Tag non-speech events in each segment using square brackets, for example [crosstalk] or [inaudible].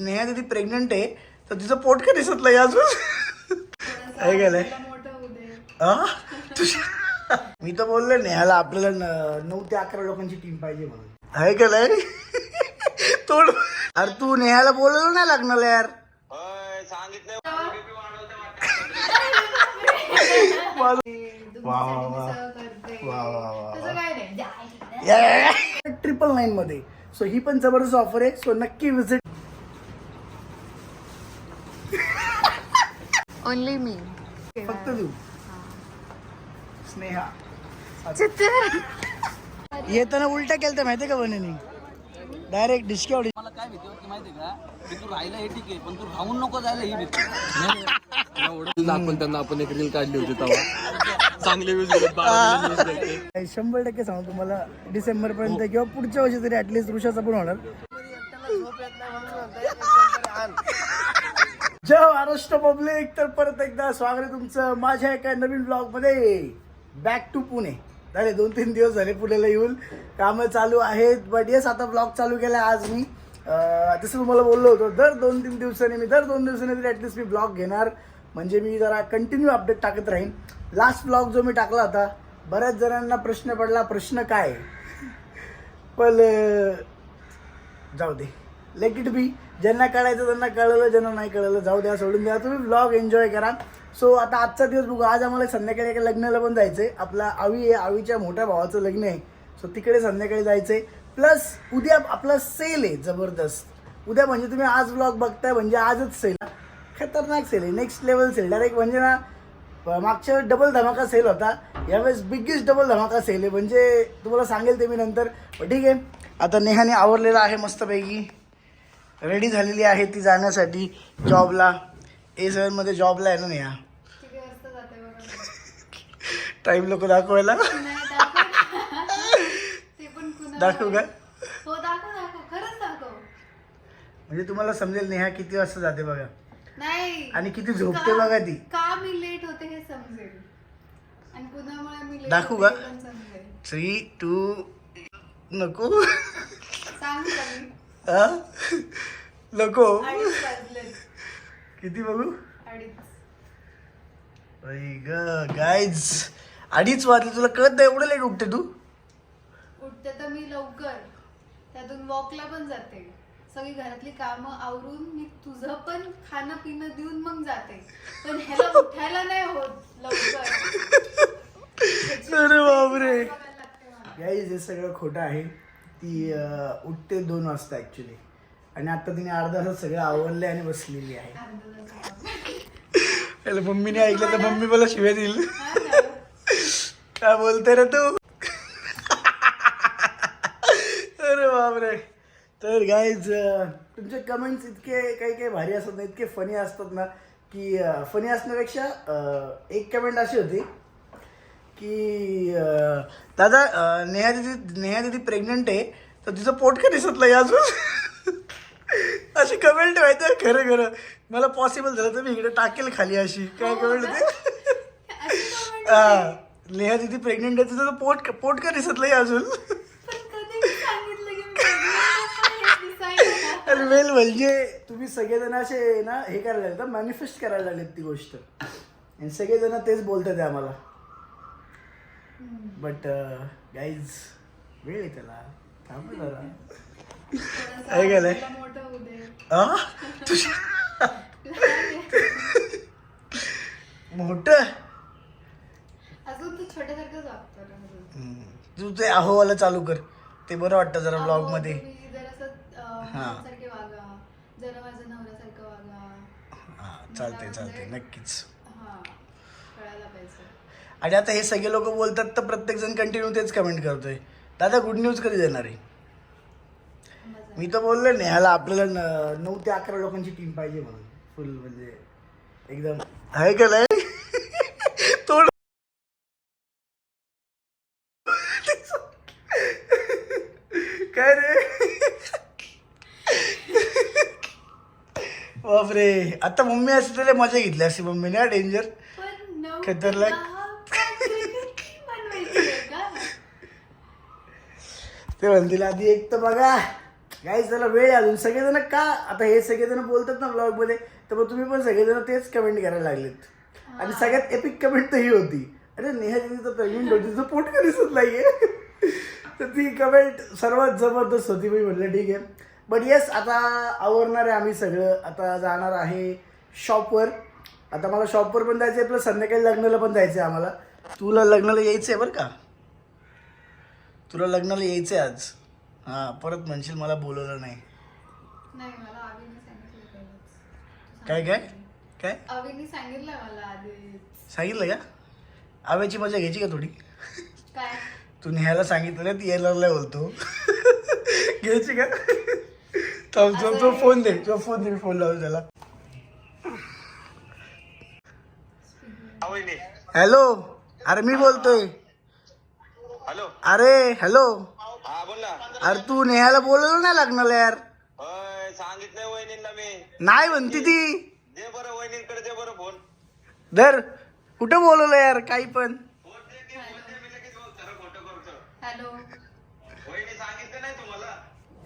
नेहा दीदी प्रेग्नंट आहे तर तिचं पोट का दिसत नाही अजून? आहे का नाही मोठं होऊ दे आ? तुझ्या- मी तर बोललो नेहाला आपल्याला न- नऊ ते अकरा लोकांची टीम पाहिजे म्हणून. आहे तोड अरे तू नेहाला बोलायला नाही लागणार यार. वा वा वा. करते वा वा वा. तसं काय नाही? जाय. ट्रिपल नाईन मध्ये. सो ही पण जबरदस्त ऑफर आहे. सो नक्की विजिट ओनली मी फक्त देऊ स्नेहा. येताना उलटा केलं तर माहितीये का बनेनी डायरेक्ट डिस्काउंट मला काय भीती वाटते माहितीये का? की तू राहिला हे ठीक आहे पण तू राहून नको जायला ही भीती. आपण त्यांना आपण एक रील काढली होती तेव्हा. चांगले व्ह्यूज. [laughs] शंभर टक्के सांगतो तुम्हाला डिसेंबर पर्यंत किंवा पुढच्या वर्षी तरी ऍटलीस्ट वृषाचा पण होणार. जय महाराष्ट्र पब्लिक. तर परत एकदा स्वागत आहे तुमचं माझ्या एका नवीन ब्लॉगमध्ये. बॅक टू पुणे झाले दोन तीन दिवस झाले पुण्याला येऊन. कामं चालू आहेत बट येस आता ब्लॉग चालू केला आज मी. तसं जसं तुम्हाला बोललो होतो दर दोन तीन दिवसांनी मी दर दोन दिवसांनी तरी ॲटलिस्ट मी ब्लॉग घेणार. म्हणजे मी जरा कंटिन्यू अपडेट टाकत राहीन. लास्ट ब्लॉग जो मी टाकला होता बऱ्याच जणांना प्रश्न पडला प्रश्न काय? पण जाऊ दे. लेट इट बी ज्यांना कळायचं त्यांना कळलं ज्यांना नाही कळलं जाऊ द्या सोडून द्या. तुम्ही ब्लॉग एन्जॉय करा. सो आता आजचा दिवस बघू. आज आम्हाला संध्याकाळी एका लग्नाला पण जायचं आहे आपला आवी आहे. आवीच्या मोठ्या भावाचं लग्न आहे. सो तिकडे संध्याकाळी जायचं आहे प्लस उद्या आपला सेल आहे जबरदस्त. उद्या म्हणजे तुम्ही आज ब्लॉग बघताय म्हणजे आजच सेल खतरनाक सेल आहे. नेक्स्ट लेवल सेल डायरेक्ट म्हणजे ना मागच्या वेळेस डबल धमाका सेल होता. यावेळेस बिगेस्ट डबल धमाका सेल आहे. म्हणजे तुम्हाला सांगेल ते मी नंतर. ठीक आहे. आता नेहाने आवरलेला आहे मस्तपैकी. रेडी झालेली आहे ती जाण्यासाठी जॉबला. ए सेवनमध्ये जॉबला आहे ना नेहा? टाईम लोक दाखवायला. दाखव. का? हो म्हणजे तुम्हाला समजेल नेहा किती वाजता जाते बघा. नाही. आणि किती झोपते बघा ती. का मी लेट होते हे समजेल. आणि कुणामुळे मी लेट दाखवू का? थ्री टू नको. सांग हा? नको. किती बघू? अडीच. ग गाईज अडीच वाजले तुला कळत नाही एवढं लेट उठते तू? उठते तर मी लवकर. त्यातून वॉकला पण जाते. सगळी घरातली कामं आवरून मी तुझं पण खाणं पिणं देऊन मग जाते. पण ह्याला उठायला नाही होत लवकर. [laughs] अरे बापरे. गाईज हे सगळं खोटं आहे. ती उठते दोन वाजता ऍक्च्युली आणि आता तिने अर्धा तास सगळं आवडले आणि बसलेली आहे. त्याला मम्मीने ऐकलं तर मम्मी मला शिव्या देईल. काय बोलते रे तू? अरे बापरे. तर गाईज तुमचे कमेंट्स इतके काही काही भारी असतात ना इतके फनी असतात ना की फनी असण्यापेक्षा एक कमेंट अशी होती की दादा नेहा दिदी नेहा दिदी प्रेग्नंट आहे तर तिचं पोट का दिसत नाही अजून? [laughs] अशी कमेंट माहिती आहे खरं खरं. मला पॉसिबल झालं तर मी इकडे टाकेल खाली अशी. काय कमेंट होती? [laughs] हा, नेहा दिदी प्रेग्नेंट आहे तिचं पोट पोट का दिसत नाही अजून. आणि वेल म्हणजे तुम्ही सगळेजण असे ना हे करायला लागतात मॅनिफेस्ट करायला लागलेत ती गोष्ट. आणि सगळेजण तेच बोलतात आम्हाला. बट गाईज वेळ आहे त्याला. थांब जरा. थोडंसं आहे का नाही? मला मोठं? तू. तू ते अहोवाला चालू कर. ते बरं वाटतं जरा ब्लॉगमध्ये हा. मुलांसारखे वागा. जरा माझ्या नवऱ्यासारखं वागा. हा चालते चालते नक्कीच. आणि आता हे सगळे लोक बोलतात तर प्रत्येक जण कंटिन्यू तेच कमेंट करतोय. दादा गुड न्यूज कधी देणार आहे. मी तर बोललो नेहाला आपल्याला न- नऊ ते अकरा लोकांची टीम पाहिजे म्हणून. फुल म्हणजे एकदम. आहे का नाही? [laughs] तोड काय रे? बापरे. आता मम्मी असते मजा घेतली असती मम्मीने डेंजर पण नऊ खतरनाक. दहा काँक्रीट बनवायची आहे का ते म्हणतील आधी एक तर बघा गाईज त्याला वेळ अजून. सगळेजण का आता हे सगळेजण बोलतात ना ब्लॉगमध्ये तर मग तुम्ही पण सगळेजण तेच कमेंट करायला लागलेत. आणि सगळ्यात एपिक कमेंट तर ही होती. अरे नेहा दिदी तर प्रेग्नेंट होती पोट का दिसत नाहीये. [laughs] तर ती कमेंट सर्वात जबरदस्त होती. मी म्हटलं ठीक आहे. बट येस आता आवरणार आहे आम्ही सगळं. आता जाणार आहे शॉपवर आता मला शॉपवर पण जायचं आहे प्लस संध्याकाळी लग्नाला पण जायचं आहे आम्हाला. तुला लग्नाला यायचं आहे बरं का? तुला लग्नाला यायचं आहे आज. हां परत म्हणशील मला बोलवलं नाही. नाही मला आवीने सांगितलं पहिलंच. काय काय? काय? आवीने सांगितलं मला आधी. सांगितलं का? आव्याची मजा घ्यायची का थोडी? काय? तू नेहायला सांगितलं ना ती येणारला बोलतो. घ्यायची का? थांब तो तो फोन दे तो फोन दे मी फोन लावतो त्याला. हॅलो? अरे मी बोलतोय. हॅलो. अरे हॅलो. हा बोल ना. अरे तू नेहायला बोलवलं नाही लागणार यार. होय सांगितलंय वहिनींना मी. नाही म्हणती ती. दे बरं वहिनींकडे दे बरं फोन. धर. कुठं बोलवलं यार काही पण. फोन दे की फोन दे मी लगेच बोल खरं खोटं करतो हॅलो. वहिनी सांगितलं नाही तुम्हाला?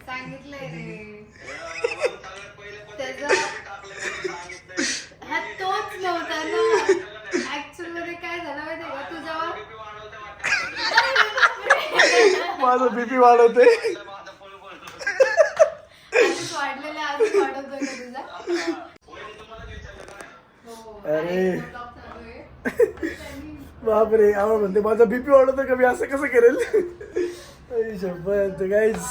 सांगितलंय रे. अं, मग सगळ्यात पहिले पण त्याचा टाकलंय म्हणून सांगितलंय. हा तोच नव्हता ना. ऍक्च्युअलमध्ये काय झालं माहितीये का? तू जेव्हा BP वाढवतं वाटतं. माझं बीपी वाढवते. हो अरे. बापरे आम्हाला म्हणते माझा बीपी वाढवतो का मी असं कसं करेल? गाईज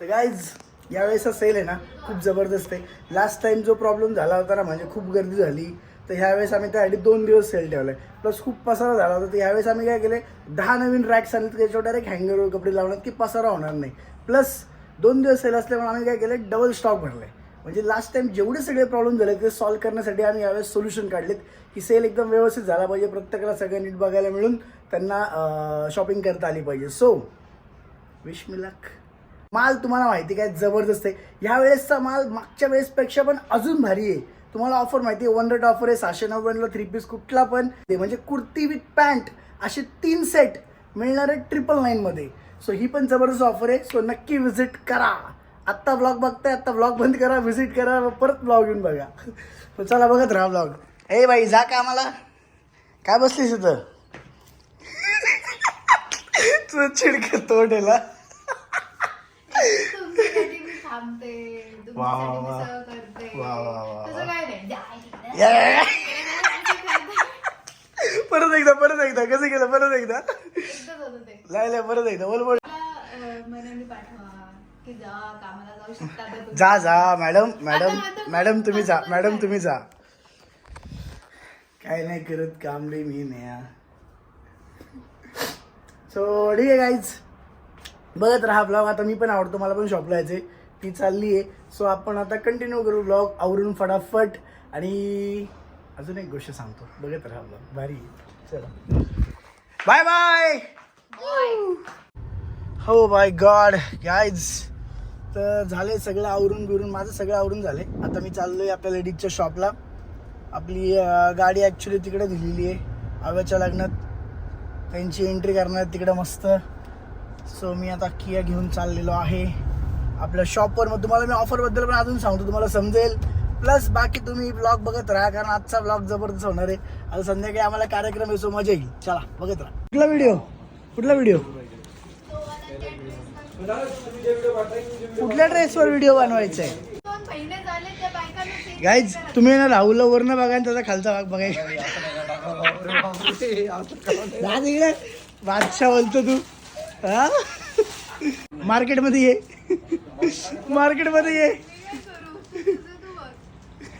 तर गाईज यावेळेस सेल आहे ना खूप जबरदस्त आहे. लास्ट टाइम जो प्रॉब्लेम झाला होता ना म्हणजे खूप गर्दी झाली. तर ह्यावेळेस आम्ही त्यासाठी दोन दिवस सेल ठेवला आहे प्लस खूप पसारा झाला होता. तर ह्यावेळेस आम्ही काय केले दहा नवीन रॅक्स आणले त्याच्यावर डायरेक्ट हँगरवर कपडे लावणार की पसारा होणार नाही. प्लस दोन दिवस सेल असल्यामुळे आम्ही काय केलं डबल स्टॉक भरला आहे म्हणजे लास्ट टाइम जेवढे सगळे प्रॉब्लेम झाले ते सॉल्व्ह करण्यासाठी आम्ही यावेळेस सोल्युशन काढलेत की सेल एकदम व्यवस्थित झाला पाहिजे प्रत्येकाला सगळं नीट बघायला मिळून त्यांना शॉपिंग करता आली पाहिजे. सो विश मी लक माल तुम्हाला माहिती काय जबरदस्त आहे. ह्या वेळेसचा माल मागच्या वेळेसपेक्षा पण अजून भारी आहे. तुम्हाला ऑफर माहिती आहे वन रेट ऑफर आहे सहाशे नव्याण्णवला थ्री पीस कुठला पण. ते म्हणजे कुर्ती विथ पॅन्ट असे तीन सेट मिळणार आहे ट्रिपल नाईनमध्ये सो ही पण जबरदस्त ऑफर आहे. सो नक्की व्हिजिट करा. आत्ता ब्लॉग बघताय आत्ता ब्लॉग बंद करा व्हिजिट करा व परत ब्लॉग येऊन बघा. चला बघत राहा ब्लॉग ए बाई जा का आम्हाला? काय बसलीस इथं? [laughs] तुझं चिडक तोडेला वा, वा, वा. वा, वा, परत एकदा परत एकदा कसं केलं? परत एकदा. लायला परत एकदा. बोल बोल. जा. जा जा मॅडम मॅडम मॅडम तुम्ही जा मॅडम तुम्ही जा. काय नाही करत काम रे मी नाही. सो ठीक आहे गाईज बघत राहा ब्लॉग आता मी पण आवडतो मला पण शॉपला यायचे ती चालली आहे सो आपण आता कंटिन्यू करू ब्लॉग आवरून फटाफट. आणि अजून एक गोष्ट सांगतो. बघत राहा भारी चला. Bye bye. हो बाय गॉड. गाईज तर झाले सगळं आवरून बिरून माझं सगळं आवरून झाले आता मी चाललो आहे आपल्या लेडीजच्या शॉपला आपली गाडी ॲक्च्युली तिकडे दिलेली आहे. आव्याच्या लग्नात. त्यांची एंट्री करणार तिकडं मस्त. सो मी आता किया घेऊन चाललेलो आहे. आपल्या शॉपवर मग तुम्हाला मी ऑफरबद्दल पण अजून सांगतो. तुम्हाला समजेल. प्लस बाकी तुम्ही ब्लॉग बघत राहा कारण आजचा ब्लॉग जबरदस्त होणार आहे. आता संध्याकाळी आम्हाला कार्यक्रम आहे सो मजा येईल. चला बघत राहा. कुठला व्हिडिओ कुठला व्हिडिओ कुठल्या ड्रेसवर व्हिडिओ बनवायचा आहे गाईज तुम्ही ना राहुल वरनं बघा आणि त्याचा खालचा भाग बघायचा. जा बादशाह बोलतो तू. हा? मार्केटमध्ये ये. मार्केटमध्ये ये.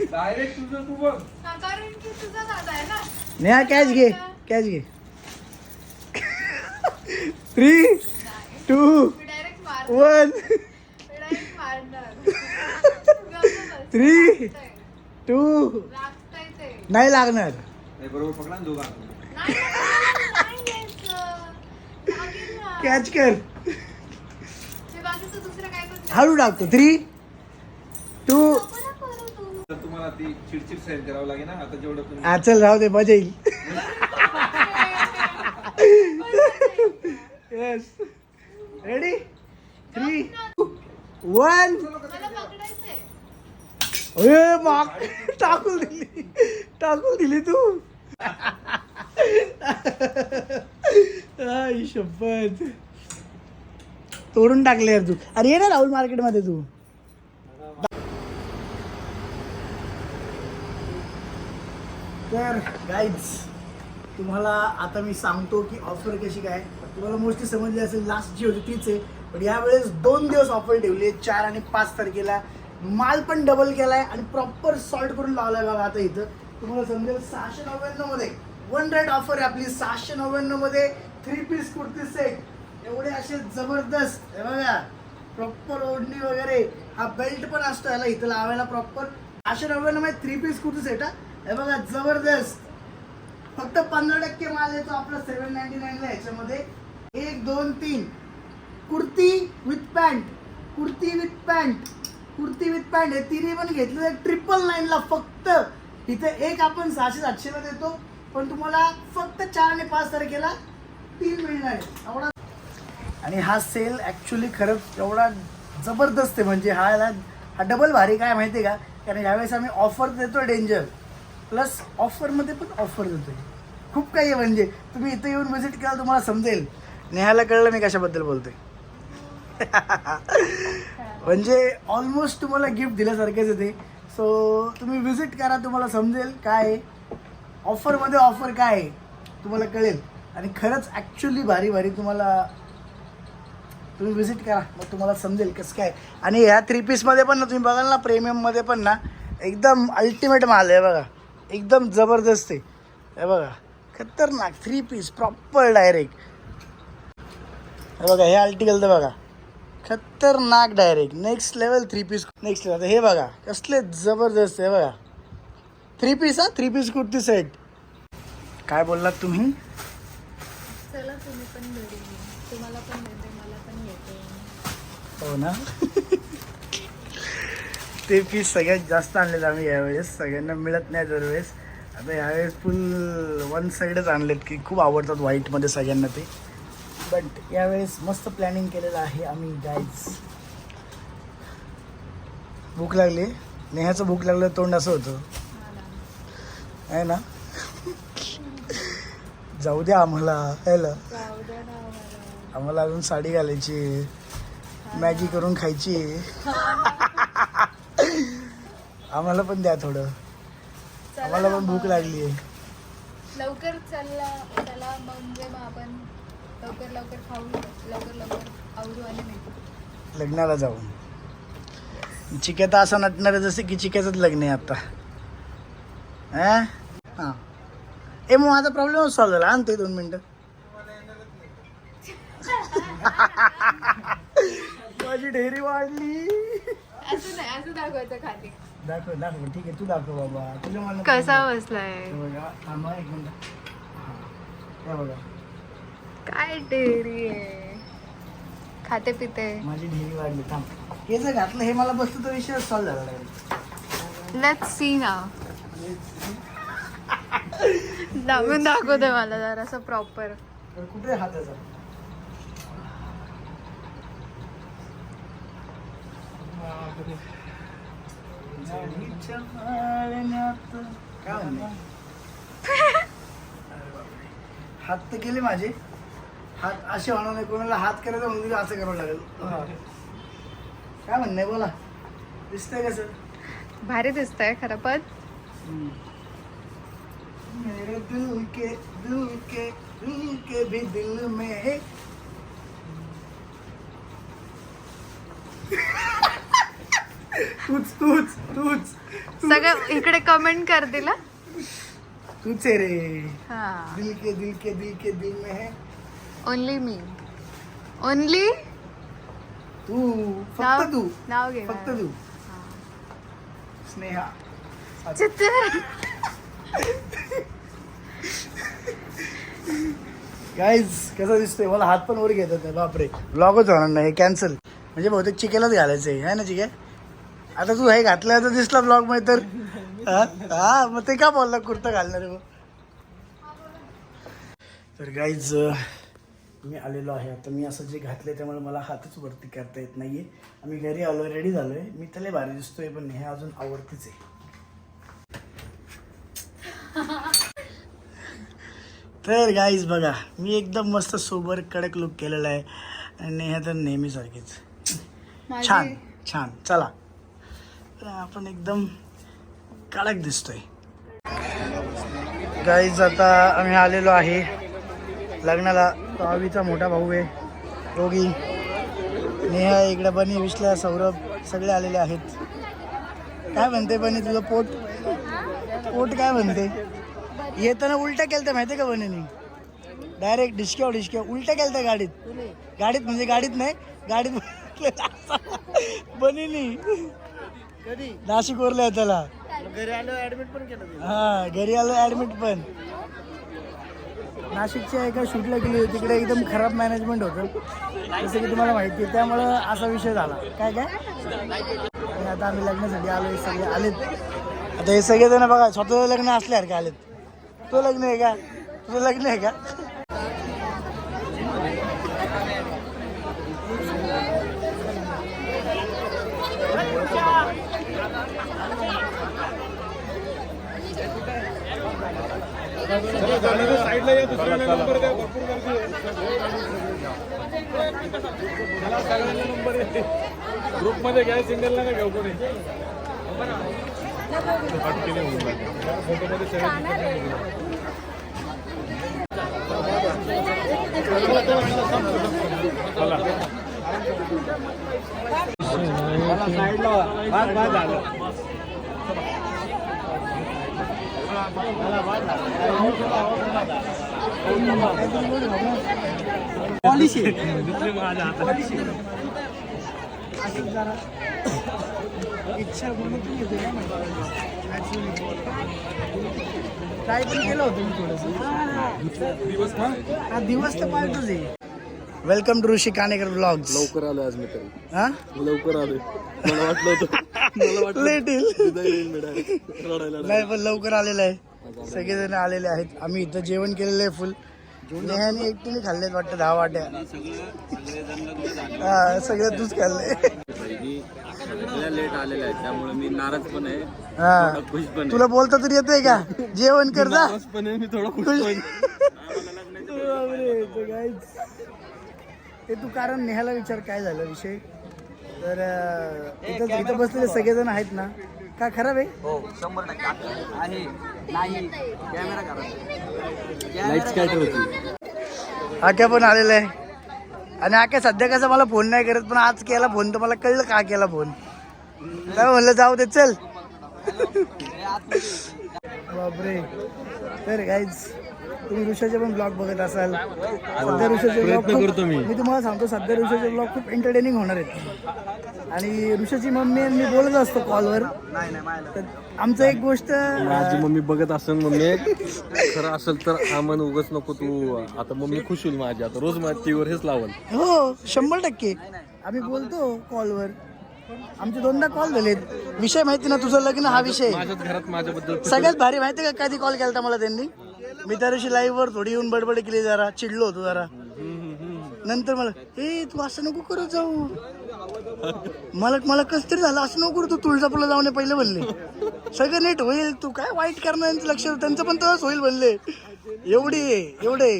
करू तुझं तू बघ. हा, कारण की तुझा दादा आहे ना. नेहा कॅच घे. कॅच घे. थ्री टू मी डायरेक्ट मार वन मी डायरेक्ट मारणार. गप्प बस. थ्री लागतंय. टू लागतंय ते नाही लागणार नाही, नाही, नाही घ्यायचं. लागेल ना. कॅच कर. मी बाकीचं दुसरं काय पण हळू टाकतो थ्री टू. तुम्हाला ती चिडचिड सहन करावं लागेल ना? आता जेवढं तुम्ही हा चल राहू दे मजा येईल. येस रेडी थ्री वन मला पकडायचंय अरे माग टाकून दिली. टाकून दिली तू. आई शपथ. तोडून टाकले यार तू. अरे ये ना राहुल मार्केटमध्ये तू. तर गाईज तुम्हाला आता मी सांगतो की ऑफर कशी काय. तुम्हाला मोस्टली समजली असेल लास्ट जी होती तीच आहे. पण यावेळेस दोन दिवस ऑफर ठेवली आहे चार आणि पाच तारखेला. माल पण डबल केला आहे आणि प्रॉपर सॉल्ट करून लावलाय बघा आता इथं. तुम्हाला समजेल सहाशे नव्याण्णवमध्ये वन रेट ऑफर आहे आपली सहाशे नव्याण्णवमध्ये थ्री पीस कुर्ती सेट एवढे असे जबरदस्त. हे बघा प्रॉपर ओढणी वगैरे. हा बेल्ट पण असतो याला इथं लावायला प्रॉपर सहाशे नव्याण्णवमध्ये थ्री पीस कुर्ती सेट हा. हे बघा जबरदस्त. फक्त पंधरा टक्के माल येतो आपला सेव्हन नाईन्टी नाईनला याच्यामध्ये. एक दोन तीन. Kurti with pant kurti with pant kurti with pant हे तिन्ही पण घेतलं तर ट्रिपल नाईनला फक्त. इथे एक आपण सहाशे सातशेला देतो पण तुम्हाला फक्त चार आणि पाच तारखेला तीन मिळणार आहे. एवढा आणि हा सेल ॲक्च्युली खरंच एवढा जबरदस्त आहे. म्हणजे हा याला हा डबल भारी काय माहिती आहे का? कारण यावेळेस आम्ही ऑफर देतो डेंजर प्लस ऑफरमध्ये पण ऑफर देतोय. खूप काही आहे म्हणजे तुम्ही इथं येऊन व्हिजिट केला तुम्हाला समजेल. नेहाला कळलं मी कशाबद्दल बोलतोय. [laughs] म्हणजे ऑलमोस्ट तुम्हाला गिफ्ट दिल्यासारखेच येते सो तुम्ही व्हिजिट करा तुम्हाला समजेल काय आहे. ऑफरमध्ये ऑफर काय आहे तुम्हाला कळेल. आणि खरंच ॲक्च्युली भारी भारी तुम्हाला तुम्ही व्हिजिट करा. मग तुम्हाला समजेल कसं काय. आणि ह्या थ्री पीसमध्ये पण ना तुम्ही बघाल ना प्रेमियममध्ये पण ना एकदम अल्टिमेट माल आहे बघा. एकदम जबरदस्त आहे. हे बघा खतरनाक थ्री पीस प्रॉपर डायरेक्ट हे बघा हे आर्टिकल तर बघा. खतरनाक direct next level three piece next level हे बघा कसले जबरदस्त आहे बघा. थ्री पीस हा? थ्री पीस कुर्ती सेट काय बोललात तुम्ही? चला तुम्ही पण घरी तुम्हाला पण देते मला पण घेते हो ना? [laughs] ते पीस सगळ्यात जास्त आणलेत आम्ही यावेळेस. सगळ्यांना मिळत नाही दरवेळेस. आता यावेळेस फुल वन साईडच आणलेत की खूप आवडतात व्हाईटमध्ये सगळ्यांना ते. बट यावेळेस मस्त प्लॅनिंग केलेलं आहे आम्ही गाईज भूक लागली. नेहाचं भूक लागलं तोंड असं होतं. आहे ना? जाऊ द्या आम्हाला यायला आम्हाला अजून साडी घालायची. मॅगी करून खायची. आम्हाला पण द्या थोडं. आम्हाला पण भूक लागली आहे लवकर चला चला म्हणजे मग आपण लवकर लवकर खाऊ लवकर लवकर आवरू आणि भेटू. लग्नाला जाऊन. चिक्या तर असं नटणार आहे जसं की चिक्याचंच लग्न आहे आता. अं? हां. ए मग माझा प्रॉब्लेम सॉल्व झाला. आणते दोन मिनटं. [laughs] [laughs] माझी ढेरी वाढली. असं नाही असं दाखवायचं खाली. दाखव दाखव ठीक आहे तू दाखव बाबा. तुझ्या मला कसा बसलाय? हे बघा थांबा एक मिनिट. हां हे बघा. काय डेअरी आहे? खाते पिते. माझी ढेरी वाढली थांब. हे जर घातलं हे मला बसतं तर विषय सॉल्व झाला direct. लेट्स सी ना दाबून दाखवते मला जरासं प्रॉपर तर कुठे हात त्याचा? पाळण्यात काय? [laughs] हात तर केले माझे. हात असे होणार नाही कोणाला हात करायचा म्हणून असं करावं लागेल. हा. काय म्हणणं आहे बोला. दिसतंय कसं भारी दिसतंय खरं पण. मेरे दिल के दिल के दिल के भी दिल में है. तूच तूच तूच सगळं इकडे कमेंट कर दिला. तूच आहे रे. हा. दिल के दिल के दिल के दिल में है. ओनली मी ओनली तू फक्त नाव तू. नाव घे फक्त तू. स्नेहा. चित्र. गाईज कसं दिसतोय? मला हात पण वर घेतात बापरे. ब्लॉगच होणार नाही कॅन्सल म्हणजे बहुतेक चिकेलाच घालायचं आहे ना चिके? आता तू हे घातलं तर दिसला ब्लॉगमध्ये तर. हा? मग ते का बोलला कुर्ता घालणार आहे मग? तर गाईज मी आलेलो आहे आता. मी असं जे घातलंय त्यामुळे मला हातच वरती करता येत नाहीये. आम्ही घरी आलो रेडी झालोय. मी त्याला भारी दिसतोय पण हे अजून आवडतीच आहे. तर गाईज बघा मी एकदम मस्त सोबर कडक लुक केलेला आहे. आणि नेहा तर नेहमीसारखीच. छान छान. चला. आपण एकदम कडक दिसतोय. गाईज आता आम्ही आलेलो आहे लग्नाला. तो मोठा भाऊ आहे. दोघी. नेहा इकडे बनी विश्ला सौरभ सगळे आलेले आहेत. काय म्हणते बनी तुझं पोट? पोट काय म्हणते? येताना उलट्या तर माहिती का बनीने? डायरेक्ट डिस्क्यावर डिस्क्या उलट्या केलत्या गाडीत. गाडीत म्हणजे गाडीत नाही गाडीत [laughs] बनीनी. कधी? नाशिक वरल्या त्याला. घरी आलो ऍडमिट पण केलं हा घरी आलो ऍडमिट पण. नाशिकच्या एका शूटला गेली होती तिकडे एकदम खराब मॅनेजमेंट होतं. जसं की तुम्हाला माहिती आहे त्यामुळं असा विषय झाला. काय काय? आणि आता आम्ही लग्नासाठी आलो हे सगळे आलेत. आता हे सगळे जण बघा स्वतः लग्न असल्यासारखे आलेत. तो लग्न आहे का? तुझं लग्न आहे का? ग्रुपमध्ये घ्या सिंगलला ना घेऊ कोणी पॉलिसी. इच्छा गुणवत्ता येते का Naturally. काय पण केलं होतं मी थोडस हा दिवस तर पाहतोच आहे welcome to Rishi Kanekar vlogs लवकर आलो आज मी तरी. हा? लवकर आलोय. मला वाटलं होतं नाही पण लवकर आलेलं आहे. सगळेजण आलेले आहेत. आम्ही इथं जेवण केलेलं आहे फुल नेहाने एकटीने खाल्लेत वाटतं दहा वाट्या. हा सगळं तूच खाल्ले लेट आलेल्या आहेत. त्यामुळे मी नाराज पण आहे. हा. खुश पण तुला बोलता तरी येतंय का? जेवण कर जा. पण आहे, मी थोडं खुश. ते तू कारण नेहाला विचार काय झालं विषय? तर इथं इथं बसलेले सगळेजण आहेत ना. का खराब आहे? हो शंभर टक्के. आहे. नाही कॅमेरा ठेवती आक्या पण आलेला आहे. आणि आक्या सध्या कसं मला फोन नाही करत पण आज केला फोन तर मला कळलं का केला फोन काय म्हणलं जाऊ दे चल. बापरे. तर गाईज तुम्ही ऋषाचे पण ब्लॉग बघत असाल. सध्या ऋषाचे ब्लॉग करतो मी. मी तुम्हाला सांगतो सध्या ऋषाचे ब्लॉग खूप एंटरटेनिंग होणार आहेत. आणि ऋषाची मम्मी आणि मी बोलत असतो कॉलवर तर आमचं एक गोष्ट माझी मम्मी बघत असेल मम्मी. खरं असेल तर हा मन उगच नको तू. आता मम्मी खुश होईल माझी. आता रोज माझ्या टीव्हीवर हेच लावल. हो शंभर टक्के. आम्ही बोलतो कॉलवर आमचे दोनदा कॉल झालेत. विषय माहिती ना तुझं लग्न हा विषय. माझ्याच घरात माझ्याबद्दल सगळ्यात भारी माहिती का? कधी कॉल केला मला त्यांनी? मी त्या दिवशी लाईव्ह वर थोडी येऊन बडबड केली जरा चिडलो होतो जरा. नंतर मला ए तू असं नको करत जाऊ. मला मला कस तरी झालं असं नको करू तू तुळजापूरला जाऊन पहिले म्हणले. सगळं नीट होईल तू काय वाईट करणार यांचं लक्ष त्यांचं पण तसंच होईल म्हणले. एवढी आहे, एवढे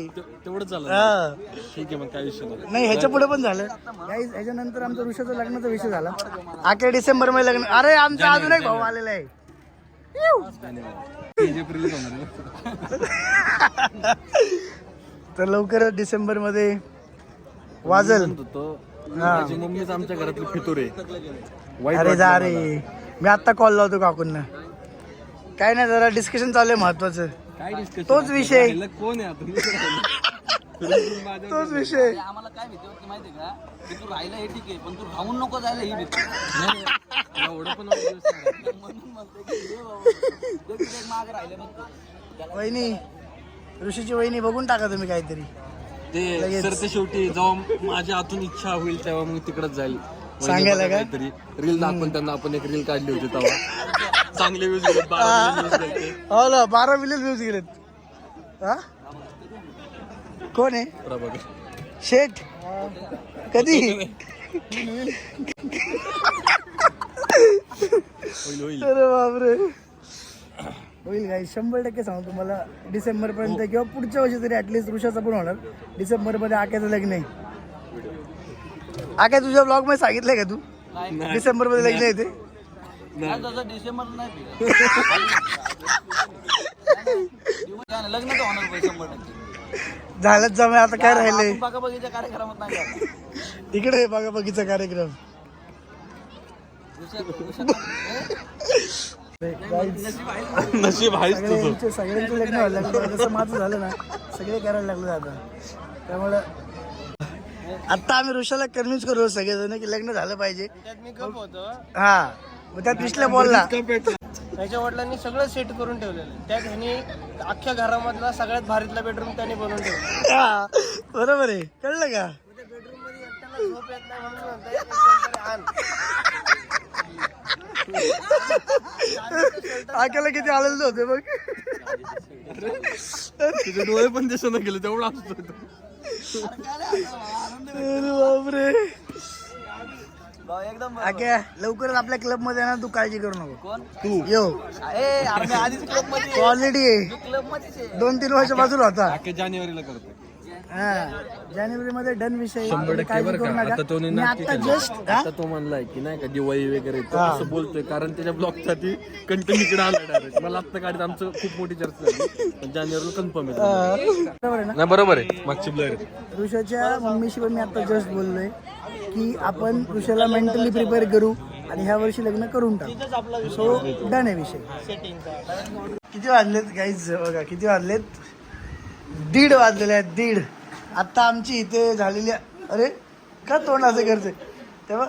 झालं. हा. ठीक आहे मग काय विषय नाही. ह्याच्या पुढे पण झालं. ह्याच्यानंतर आमचा ऋषाचा लग्नाचा विषय झाला. अखेर डिसेंबरमध्ये लग्न अरे आमचा अजून एक भाऊ आलेला आहे. तर लवकरच डिसेंबरमध्ये वाजल मम्मीच आमच्या घरातली फितुरे. अरे जा. रे. मी आता कॉल लावतो काकूंना. काय नाही जरा डिस्कशन चालू आहे महत्वाचं? तोच विषय. कोण आहे? तोच विषय. आम्हाला काय भीती होती माहिती का? की तू राहिला हे ठीक आहे पण तू राहून नको जायला ही भीती. एवढं पण. [laughs] म्हणून म्हणते मागे राहिले मग वहिनी ऋषीची वहिनी बघून टाका तुम्ही काहीतरी. ते. सर ते शेवटी जेव्हा माझ्या हातून इच्छा होईल तेव्हा मग तिकडच जाईल. सांगायला? काहीतरी. रील दाखवून त्यांना आपण एक रील काढली होती तेव्हा. चांगले व्ह्यूज गेले बारा मिलियन व्ह्यूज गेलेत. हा? कोण आहे? शेठ? कधी? अरे बापरे. होईल काय? शंभर टक्के सांगू तुम्हाला. डिसेंबर पर्यंत किंवा पुढच्या वर्षी तरी ऍटलीस्ट ऋषाचं पण होणार. डिसेंबरमध्ये आक्याचं लग्न आहे. आक्या तुझ्या ब्लॉगमध्ये सांगितलंय का तू? डिसेंबरमध्ये लग्न आहे ते. डिसेंबर नाही. [laughs] लग्न तर होणार पाहिजे शंभर टक्के. झालंच जमा आता काय राहिलंय आपण बघाबघीच्या कार्यक्रमात नाही. तिकडे आहे बघा बघीचा कार्यक्रम. उशा- उशा- [laughs] नशीब आहेच तुझं. सगळ्यांचे सगळ्यांचे लग्न व्हायला लागलं जसं माझं झालं ना सगळे करायला लागलं आता त्यामुळं आता आम्ही ऋषाला कन्व्हिन्स करू सगळेजण की लग्न झालं पाहिजे. मी गप होतो. हा. मग त्यात विश्ले बोलला. त्याच्या वडिलांनी सगळं सेट करून ठेवलेलं आहे. त्यात ह्यांनी अख्ख्या घरामधला सगळ्यात भारीतला बेडरूम त्यांनी बनवून ठेवला हा, बरोबर आहे. कळलं का? बेडरूममध्ये एकट्याला झोप येत नाही म्हणून म्हणताय एक कोणतरी आण. आक्याला किती आलेलं होते बघ. तुझे डोळे पण दिसत गेले तेवढं असतो अरे बापरे. एकदम. आक्या लवकरच आपल्या क्लबमध्ये ना तू काळजी करू नको. कोण? तू. येऊ ए आम्ही आधीच क्लबमध्ये क्वालिटी आहे. क्लब मध्येच आहे. दोन तीन वर्षापासून होता. जानेवारीला करतो. हा. जानेवारी मध्ये डन विषय. शंभर तुम्ही टक्के काळजी बरं करू का. नका. आता तो मी नाटकी आता केलं. जस्ट आता तो म्हणलाय की नाही का दिवाळी वगैरे तो असं बोलतोय कारण त्याच्या ब्लॉगसाठी कंटेंट इकडे आला डायरेक्ट मला आत्ता गाडीत आमचं खूप मोठी चर्चा झाली. पण जानेवारीला कन्फर्म आहे बरोबर आहे ना नाही बरोबर आहे. मागची ब्लर ऋषाच्या मम्मीशी पण मी आता जस्ट बोललोय. की आपण ऋषाला मेंटली प्रिपेअर करू आणि ह्या वर्षी लग्न करून टाकू. सो डन आहे विषय. किती वाजलेत काहीच बघा किती वाजलेत? दीड वाजलेले आहेत दीड. आत्ता आमची इथे झालेली अरे का तोंड असं करते तेव्हा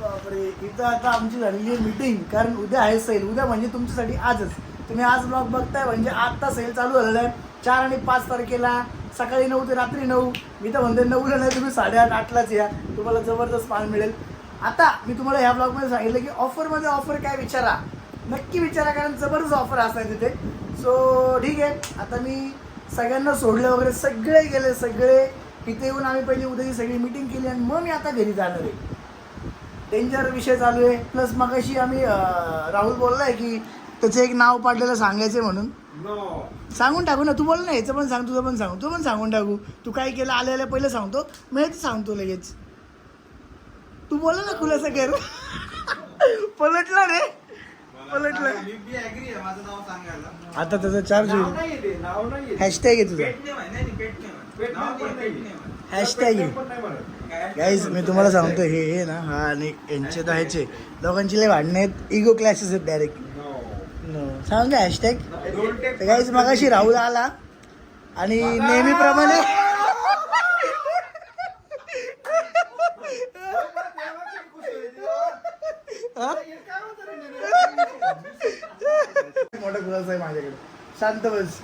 बापरे इथं आता आमची झालेली आहे मीटिंग कारण उद्या आहे सेल उद्या म्हणजे तुमच्यासाठी आजच. तुम्ही आज ब्लॉग बघताय म्हणजे आत्ता सेल चालू झालेला आहे. चार आणि पाच तारखेला सकाळी नऊ ते रात्री नऊ. मी तर म्हणते नऊला नाही तुम्ही साडेआठ आठलाच या. तुम्हाला जबरदस्त पान मिळेल. आता मी तुम्हाला ह्या ब्लॉगमध्ये सांगितलं की ऑफरमध्ये ऑफर काय विचारा? नक्की विचारा कारण जबरदस्त ऑफर असणार तिथे. सो ठीक आहे. आता मी सगळ्यांना सोडलं वगैरे सगळे गेले सगळे. तिथे येऊन आम्ही पहिली उद्याची सगळी मीटिंग केली आणि मग मी आता घरी जाणार आहे. डेंजर विषय चालू आहे. प्लस मग आम्ही राहुल राहुल बोललाय की त्याचं एक नाव पाडलेलं सांगायचं म्हणून. सांगून टाकू ना तू बोल ना याचं पण सांग तुझं पण सांग तू पण सांगून टाकू. तू काय केलं आले आले पहिलं सांगतो हेच सांगतो लगेच. तू बोल ना खुलासा कर. पलटला रे. पलटला. आता त्याचा चार्ज होईल. हॅशटॅग आहे तुझा. हॅशटॅग आहे गाईज मी तुम्हाला सांगतो हे हे ना हा आणि यांचे तर ह्याचे दोघांची लय भांडणे आहेत. इगो क्लॅसेस आहेत डायरेक्ट सांग का हॅशटॅग तर गाईज मगाशी राहुल आला आणि नेहमीप्रमाणे मोठा खुलासा आहे माझ्याकडे शांत बस.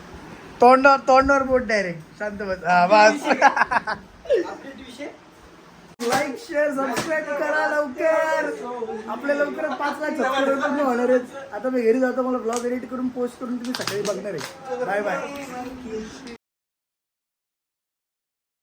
तोंडावर तोंडावर बोट डायरेक्ट शांत बस. हा बस. लाईक शेअर सबस्क्राईब करा लवकर. आपल्या लवकर पाच लाख सबस्क्राईबर पूर्ण होणार आहेत आता मी घरी जातो मला ब्लॉग एडिट करून पोस्ट करून तुम्ही सकाळी बघणार आहे. Bye bye